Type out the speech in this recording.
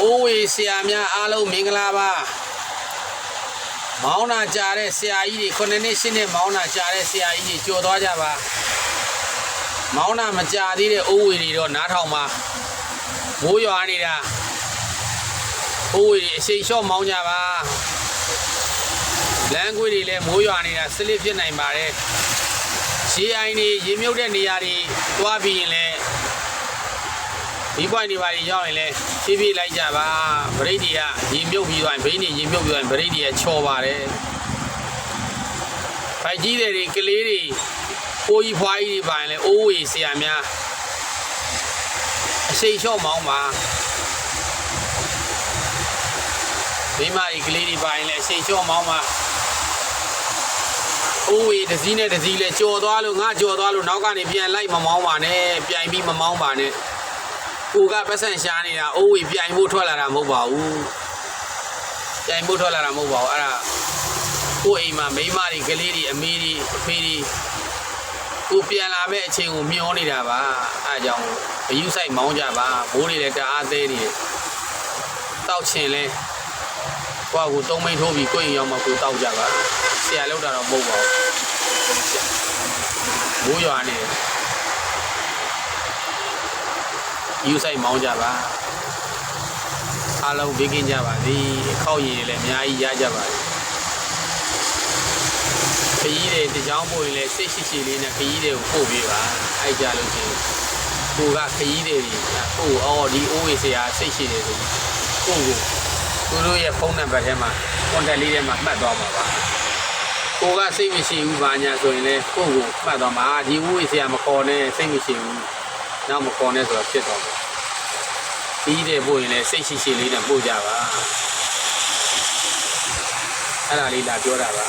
အိုးဝေဆရာများအားလုံးမင်္ဂလာပါမောင်းနာကြတဲ့ဆရာကြီးတွေခုနှစ်နှစ်ရှင်းနှစ်မောင်းနာကြတဲ့ဆရာကြီးတွေကြော်သွားကြပါမောင်းနာမကြသေးတဲ့အိုးဝေတွေတော့နားထောင်ပါမိုးရွာနေတာအိုးဝေတွေအရှိန်လျှော့မောင်းကြပါလမ်းကွေးတွေလည်းမိုးရွာနေတာစလစ်ဖြစ်နိုင်ပါတယ်ရေအိုင်တွေရေမြုပ်တဲ့နေရာတွေတွားပြီးရင်လည်း ဒီပွိုင်းတွေပါတွေရောက်ရင်လည်းဖြည်းဖြည်းလိုက်ကြပါဗရိတ်တွေကရေမြုပ်ပြီးသွားရင်ဗရိတ်တွေရေမြုပ်ပြီးသွားရင်ဗရိတ်တွေကချော်ပါတယ်ဖိုက်ကြီးတွေတွေကလေးတွေကိုကြီးဖွားကြီးတွေပါရင်လည်းအိုးဝေဆရာများအရှိန်လျှော့မောင်းပါမိမကြီးကလေးတွေပါရင်လည်းအရှိန်လျှော့မောင်းပါအိုးဝေတစ်စီးနဲ့တစ်စီးလဲကြော်သွားလို့ငါကြော်သွားလို့နောက်ကနေပြန်လိုက်မမောင်းပါနဲ့ပြိုင်ပြီးမမောင်းပါနဲ့ ကိုကပတ်စံရှားနေတာအိုးဝေပြိုင်ဖို့ထွက်လာတာမဟုတ်ပါဘူးပြိုင်ဖို့ထွက်လာတာမဟုတ်ပါဘူးအဲ့ဒါကိုအိမ်မှာမိန်းမတွေကလေးတွေအမေတွေအဖေတွေကိုပြန်လာမဲ့အချိန်ကိုမျောနေတာပါအဲ့ဒါကြောင့်အယူဆိုင်မောင်းကြပါဘိုးတွေလည်းတအားသေးနေတောက်ချင်လဲကိုကကိုသုံးမိန်ထိုးပြီးကိုရင်ရောက်မှကိုတောက်ကြပါဆရာလောက်တာတော့မဟုတ်ပါဘူးဘိုးရွာနေတယ် ယူဆိုင်မောင်းကြပါအားလုံးဘေးကင်းကြပါသည်အခောက်ရည်တွေလည်းအများကြီးရကြပါသည်ခရီးတွေတကြောင်ပို့ရင်လည်းစိတ်ရှိရှိလေးနဲ့ခရီးတွေကိုပို့ပေးပါအဲ့ကြလို့ချင်းကိုကခရီးတွေကိုအော်ဒီအိုးဝေးဆရာစိတ်ရှိတယ်ဆိုကိုကိုသူတို့ရဲ့ဖုန်းနံပါတ်ထဲမှာ contact လေးထဲမှာမှတ်သွားပါပါကိုကစိတ်မရှိဘူးဘာညာဆိုရင်လည်းကိုကိုမှတ်သွားမှာဒီအိုးဝေးဆရာမခေါ်နဲ့စိတ်မရှိဘူး နောက်မခေါ်နဲ့ဆိုတော့ဖြစ်တော့မယ်ပြီးတယ်ပို့ရင်လည်းစိတ်ရှိရှိလေးနဲ့ပို့ကြပါအဲ့ဒါလေးလာပြောတာပါ